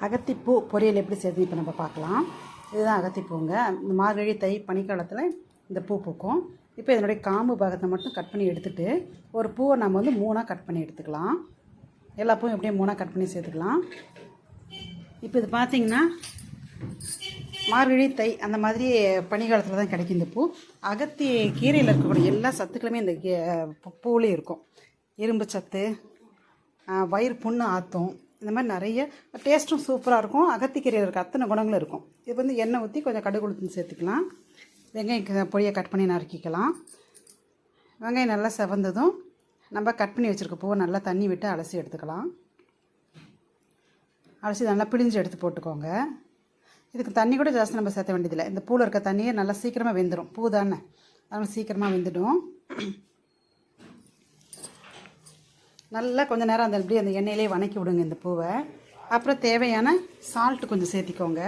அகத்திப்பூ பொரியல் எப்படி செய்யுது இப்போ நம்ம பார்க்கலாம். இதுதான் அகத்திப்பூங்க. இந்த மார்கழி தை பனிக்காலத்தில் இந்த பூ பூக்கும். இப்போ இதனுடைய காம்பு பாகத்தை மட்டும் கட் பண்ணி எடுத்துகிட்டு ஒரு பூவை நம்ம வந்து மூணாக கட் பண்ணி எடுத்துக்கலாம். எல்லா பூவும் எப்படியும் மூணாக கட் பண்ணி சேர்த்துக்கலாம். இப்போ இது பார்த்திங்கன்னா மார்கழி தை அந்த மாதிரி பனிக்காலத்தில் தான் கிடைக்கும் இந்த பூ. அகத்தி கீரையில் இருக்கக்கூடிய எல்லா சத்துக்களுமே இந்த கீ- இருக்கும். இரும்பு சத்து வயிறு புண்ணு ஆற்றும் இந்த மாதிரி நிறைய டேஸ்ட்டும் சூப்பராக இருக்கும். அகத்திக்கீரையில் இருக்க அத்தனை குணங்களும் இருக்கும். இது வந்து எண்ணெய் ஊற்றி கொஞ்சம் கடுகு உளுத்தம் சேர்த்துக்கலாம். வெங்காயம் பொடியை கட் பண்ணி நறுக்கிக்கலாம். வெங்காயம் நல்லா செவந்ததும் நம்ம கட் பண்ணி வச்சுருக்க பூவை நல்லா தண்ணி விட்டு அலசி எடுத்துக்கலாம். அலசி நல்லா பிழிஞ்சு எடுத்து போட்டுக்கோங்க. இதுக்கு தண்ணி கூட ஜாஸ்தி நம்ம சேர்த்த வேண்டியதில்லை. இந்த பூவில் இருக்க தண்ணியே நல்லா சீக்கிரமாக வெந்துடும் பூ தானே. அதனால் சீக்கிரமாக வெந்துடும். நல்லா கொஞ்ச நேரம் அந்த அப்படியே அந்த எண்ணெயிலே வணக்கி விடுங்க இந்த பூவை. அப்புறம் தேவையான சால்ட் கொஞ்சம் சேர்த்திக்கோங்க.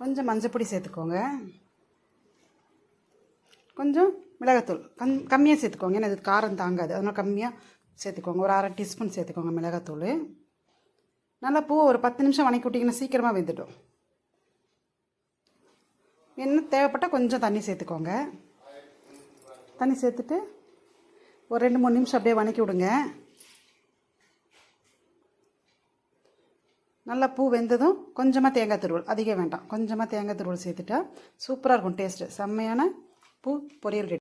கொஞ்சம் மஞ்சப்பொடி சேர்த்துக்கோங்க. கொஞ்சம் மிளகாத்தூள் கம் கம்மியாக சேர்த்துக்கோங்க. ஏன்னா இது காரம் தாங்காது. அதனால் கம்மியாக சேர்த்துக்கோங்க. ஒரு அரை டீஸ்பூன் சேர்த்துக்கோங்க மிளகாத்தூள். நல்லா பூ ஒரு பத்து நிமிஷம் வணக்கி விட்டிங்கன்னா சீக்கிரமாக வெந்துடும். என்ன தேவைப்பட்டால் கொஞ்சம் தண்ணி சேர்த்துக்கோங்க. தண்ணி சேர்த்துட்டு ஒரு ரெண்டு மூணு நிமிஷம் அப்படியே வணக்கி விடுங்க. நல்லா பூ வெந்ததும் கொஞ்சமாக தேங்காய் திருவள் அதிகம் வேண்டாம். கொஞ்சமாக தேங்காய் திருவள் சேர்த்துட்டா சூப்பராக இருக்கும் டேஸ்ட்டு செம்மையான பூ பொரியல் ரெடி.